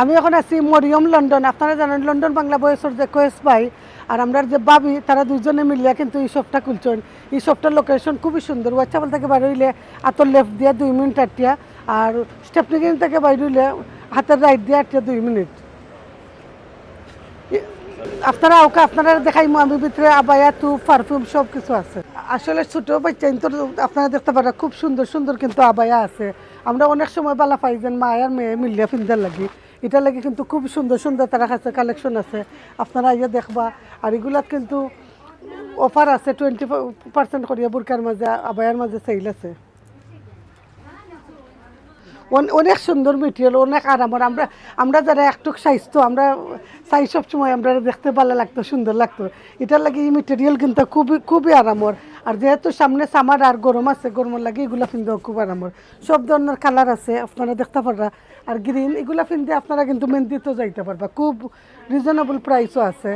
আমি এখন আছি মরিয়ম লন্ডন। আপনারা জানেন, লন্ডন বাংলা বয়সের যে কোয়েস ভাই আর আমরা যে বাবি, তারা দুজনে মিলিয়া কিন্তু এই শপটা খুলছেন। এই শপটার লোকেশন খুবই সুন্দর। ওয়াচাবল থেকে বাইরে হইলে হাতের লেফট দিয়ে দুই মিনিট আটটিয়া আর স্টেপনিগিন থেকে বাইরে হইলে হাতের রাইট দিয়ে আটটিয়া দুই মিনিট। আপনারা ওকে আপনারা দেখাইমু, আমি ভিতরে আবায়া টু পারফিউম সব কিছু আছে। আসলে ছোট বাচ্চা কিন্তু আপনারা দেখতে পারেন, খুব সুন্দর সুন্দর কিন্তু আবায়া আছে। আমরা অনেক সময় বালা পাই যেন মা আর মেয়ে মিলিয়া ফিন্দার লাগি। এটা লাগে কিন্তু খুব সুন্দর সুন্দর তারা কাছে কালেকশন আছে। আপনারা ইয়ে দেখবা। আর এগুলাত কিন্তু অফার আছে টোয়েন্টি পার্সেন্ট করিয়া বুরকার মাঝে আবায়ার মাঝে সেল আছে। অন- অনেক সুন্দর মেটেরিয়াল অনেক আরামের। আমরা আমরা যারা একটু সাইজ আমরা সাইজ সবসময় আমরা দেখতে ভালো লাগতো, সুন্দর লাগতো। এটার লাগে এই মেটেরিয়াল কিন্তু খুবই খুবই আরামর। আর যেহেতু সামনে সামার আর গরম আছে, গরমের লাগে এগুলো ফিনতে খুব আরামর সব ধরনের কালার আছে, আপনারা দেখতে পারবা আর গ্রিন এগুলো ফিনতে আপনারা কিন্তু মেহেন্দিতেও যাইতে পারবা। খুব রিজনেবল প্রাইসও আছে।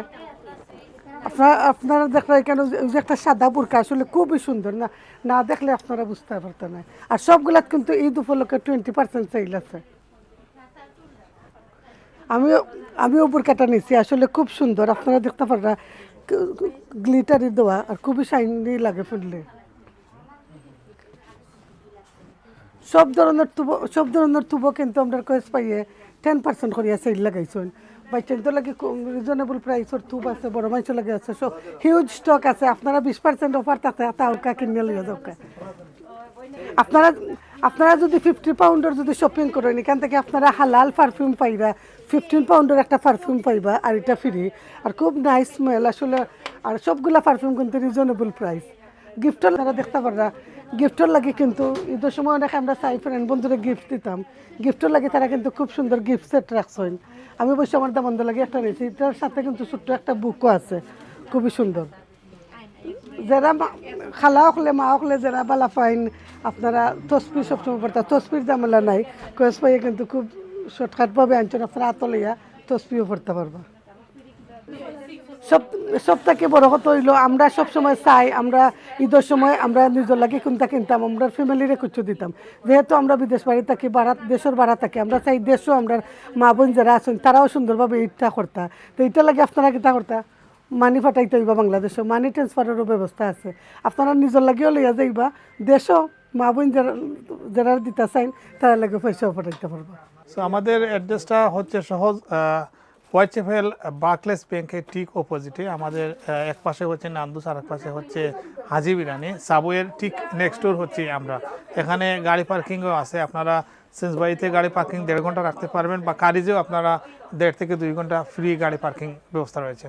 আপনারা আপনারা দেখলে এখানে যে একটা সাদা বুরকা আসলে খুবই সুন্দর না? না দেখলে আপনারা বুঝতে পারতেন না। আর সবগুলাত কিন্তু ঈদ উপলক্ষে টোয়েন্টি পার্সেন্ট সেল আছে। আমিও আমিও বুরকাটা নিছি, আসলে খুব সুন্দর, আপনারা দেখতে পাররা। গ্লিটারি দেওয়া, আর খুবই শাইনি লাগে ফুললে। সব ধরনের তুবো, সব ধরনের তুবো কিন্তু আমরা কয়েস পাইয়ে টেন পার্সেন্ট করিয়া সেল লাগাইছেন। বাচ্চাদের লাগে রিজনেবল প্রাইসর তুব আছে, বড় মানুষের লাগে আছে সব হিউজ স্টক আছে। আপনারা বিশ পার্সেন্ট অফার তাতে তাওকা কিনে লিয়ে যাওকা। আপনারা আপনারা যদি ফিফটি পাউন্ডের যদি শপিং করেন, এখান থেকে আপনারা হালাল পারফিউম পাইবা। ফিফটিন পাউন্ডের একটা পারফিউম পাইবা আর এটা ফ্রি আর খুব নাইস স্মেল আসলে। আর সবগুলা পারফিউম কিন্তু রিজনেবল প্রাইস গিফটের তারা দেখতে পাররা গিফটের লাগে কিন্তু, ঈদের সময় অনেক আমরা চাই ফ্রেন্ড বন্ধুরা গিফট দিতাম। গিফটের লাগে তারা কিন্তু খুব সুন্দর গিফট সেট রাখছেন। আমি অবশ্যই আমার দামন্দ লাগে একটা নিয়েছি এটার সাথে কিন্তু ছোট্ট একটা বুকও আছে। খুবই সুন্দর। যারা খালা হলে, মা হলে, যারা বালা ফাইন, আপনারা তসপি সবসময় পড়তা তসপির জামেলা নাই। কয়েস পাইয়ে কিন্তু খুব শর্টকাটভাবে আনছেন, আপনারা আতলিয়া তসপিও পড়তে পারবা। সব সব থেকে বড় কথা হইল, আমরা সব সময় চাই, আমরা ঈদের সময় আমরা নিজের লাগে কোনটা কিনতাম, আমরা ফ্যামিলিরে কিছু দিতাম। যেহেতু আমরা বিদেশ বাড়ি থাকি বাড়া দেশের বাড়া থাকি, আমরা চাই দেশও আমরা মা বোন যারা আছেন, তারাও সুন্দরভাবে ঈদটা করতা। তো এইটা লাগে আপনারা কিতা করতা? মানি ফাটাইতে হইবা বাংলাদেশও মানি ট্রান্সফারেরও ব্যবস্থা আছে। আপনারা নিজের লাগেও লইয়া যাইবা, দেশও মা বোন যারা যারা দিতে চাইন, তারা লাগে পয়সাও পাঠাইতে পারবা। সো আমাদের অ্যাড্রেসটা হচ্ছে সহজ হোয়াইট চেফেল বার্কলেস ব্যাংকের ঠিক অপোজিটে আমাদের এক পাশে হচ্ছে নান্দুস আর এক পাশে হচ্ছে হাজি বিরানি সাবওয়ের ঠিক নেক্সট ডোর হচ্ছে আমরা। এখানে গাড়ি পার্কিংও আছে। আপনারা সেন্সবাড়িতে গাড়ি পার্কিং দেড় ঘণ্টা রাখতে পারবেন বা কারিজেও আপনারা দেড় থেকে দুই ঘণ্টা ফ্রি গাড়ি পার্কিং ব্যবস্থা রয়েছে।